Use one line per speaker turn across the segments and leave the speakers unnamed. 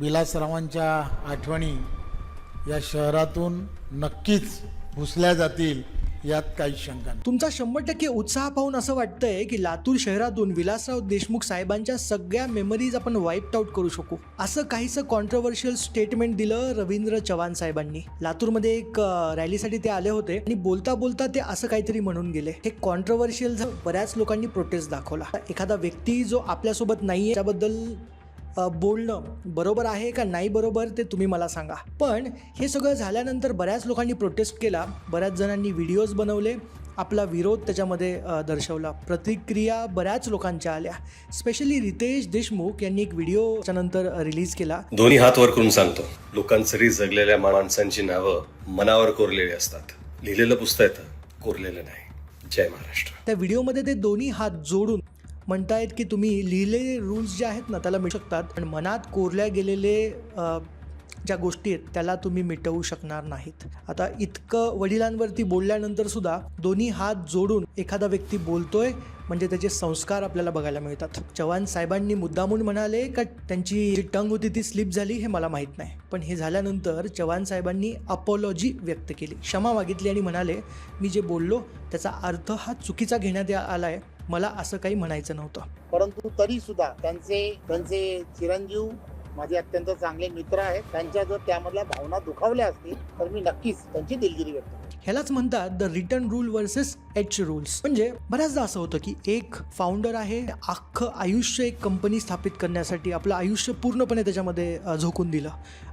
विलासरावांच्या आठवणी या शहरातून नक्कीच पुसल्या जातील यात काही शंका नाही.
तुमचा शंभर टक्के उत्साह पाहून असं वाटतंय की लातूर शहरातून विलासराव देशमुख साहेबांच्या सगळ्या मेमरीज आपण वाईप आउट करू शकू. असं काहीसं कॉन्ट्रोवर्शियल स्टेटमेंट दिलं रवींद्र चव्हाण साहेबांनी. लातूरमध्ये एक रॅलीसाठी ते आले होते आणि बोलता बोलता ते असं काहीतरी म्हणून गेले. हे कॉन्ट्रोवर्शियल बऱ्याच लोकांनी प्रोटेस्ट दाखवला. एखादा व्यक्ती जो आपल्यासोबत नाहीये त्याबद्दल बोलणं बरोबर आहे का नाही बरोबर ते तुम्ही मला सांगा. पण हे सगळं झाल्यानंतर बऱ्याच लोकांनी प्रोटेस्ट केला. बऱ्याच जणांनी व्हिडिओज बनवले. आपला विरोध त्याच्यामध्ये दर्शवला. प्रतिक्रिया बऱ्याच लोकांच्या आल्या. स्पेशली रितेश देशमुख यांनी एक व्हिडिओ त्याच्यानंतर रिलीज केला.
दोन्ही हात वर करून सांगतो. लोकांसरी जगलेल्या माणसांची नावं मनावर कोरलेली असतात. लिहिलेलं पुस्तक कोरलेलं नाही. जय महाराष्ट्र.
त्या व्हिडिओमध्ये ते दोन्ही हात जोडून म्हणतायत की तुम्ही लिहिलेले रूल्स जे आहेत ना त्याला मिळू शकतात. पण मनात कोरल्या गेलेले ज्या गोष्टी आहेत त्याला तुम्ही मिटवू शकणार नाहीत. आता इतकं वडिलांवरती बोलल्यानंतर सुद्धा दोन्ही हात जोडून एखादा व्यक्ती बोलतोय म्हणजे त्याचे संस्कार आपल्याला बघायला मिळतात. चव्हाण साहेबांनी मुद्दामून म्हणाले का त्यांची जी टंग होती ती स्लिप झाली हे मला माहीत नाही. पण हे झाल्यानंतर चव्हाण साहेबांनी अपॉलॉजी व्यक्त केली. क्षमा मागितली आणि म्हणाले मी जे बोललो त्याचा अर्थ हा चुकीचा घेण्यात या- आहे मला असं काही म्हणायचं नव्हतं.
परंतु तरी सुद्धा त्यांचे त्यांचे चिरंजीव माझे अत्यंत चांगले मित्र आहेत. त्यांच्या जर त्यामधल्या भावना दुखावल्या असतील तर मी नक्कीच त्यांची दिलगिरी व्यक्त
ह्यालाच म्हणतात the return rule versus H rules म्हणजे बऱ्याचदा असं होतं की एक फाउंडर आहे अख्खं आयुष्य एक कंपनी स्थापित करण्यासाठी आपलं आयुष्य पूर्णपणे त्याच्यामध्ये झोकून दिलं.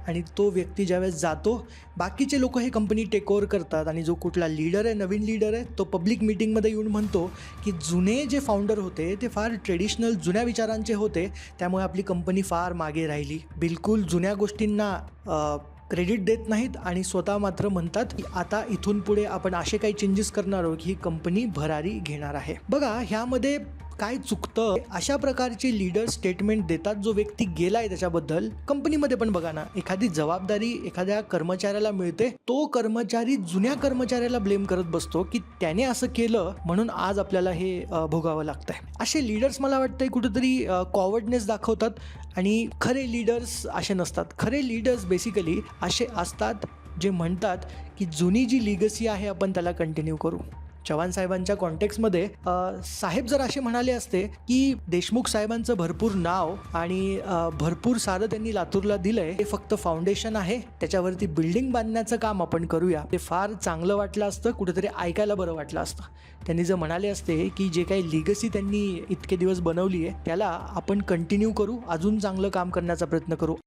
आणि तो व्यक्ती ज्यावेळेस जातो बाकीचे लोक हे कंपनी टेक ओव्हर करतात आणि जो कुठला लीडर आहे नवीन लीडर आहे तो पब्लिक मिटिंगमध्ये येऊन म्हणतो की जुने जे फाउंडर होते ते फार ट्रेडिशनल जुन्या विचारांचे होते त्यामुळे आपली कंपनी फार मागे राहिली. बिलकुल जुन्या गोष्टींना क्रेडिट देत नाहीत आणि स्वतः मात्र म्हणतात की आता इथून पुढे आपण असे काही चेंजेस करणार आहोत ही कंपनी भरारी घेणार आहे. बघा ह्यामध्ये काय चुकतं? अशा प्रकारचे लीडर स्टेटमेंट देतात जो व्यक्ती गेलाय त्याच्याबद्दल. कंपनीमध्ये पण बघा ना एखादी जबाबदारी एखाद्या कर्मचाऱ्याला मिळते तो कर्मचारी जुन्या कर्मचाऱ्याला ब्लेम करत बसतो की त्याने असं केलं म्हणून आज आपल्याला हे भोगावं लागतंय. असे लीडर्स मला वाटतंय कुठेतरी कॉवर्डनेस दाखवतात आणि खरे लीडर्स असे नसतात. खरे लीडर्स बेसिकली असे असतात जे म्हणतात की जुनी जी लिगसी आहे आपण त्याला कंटिन्यू करू. चव्हाण साहेबांच्या कॉन्टेक्समध्ये साहेब जर असे म्हणाले असते की देशमुख साहेबांचं भरपूर नाव आणि भरपूर सारं त्यांनी लातूरला दिलंय हे फक्त फाउंडेशन आहे त्याच्यावरती बिल्डिंग बांधण्याचं काम आपण करूया. ते फार चांगलं वाटलं असतं कुठेतरी ऐकायला बरं वाटलं असतं. त्यांनी जर म्हणाले असते की जे काही लिगसी त्यांनी इतके दिवस बनवली आहे त्याला आपण कंटिन्यू करू अजून चांगलं काम करण्याचा प्रयत्न करू.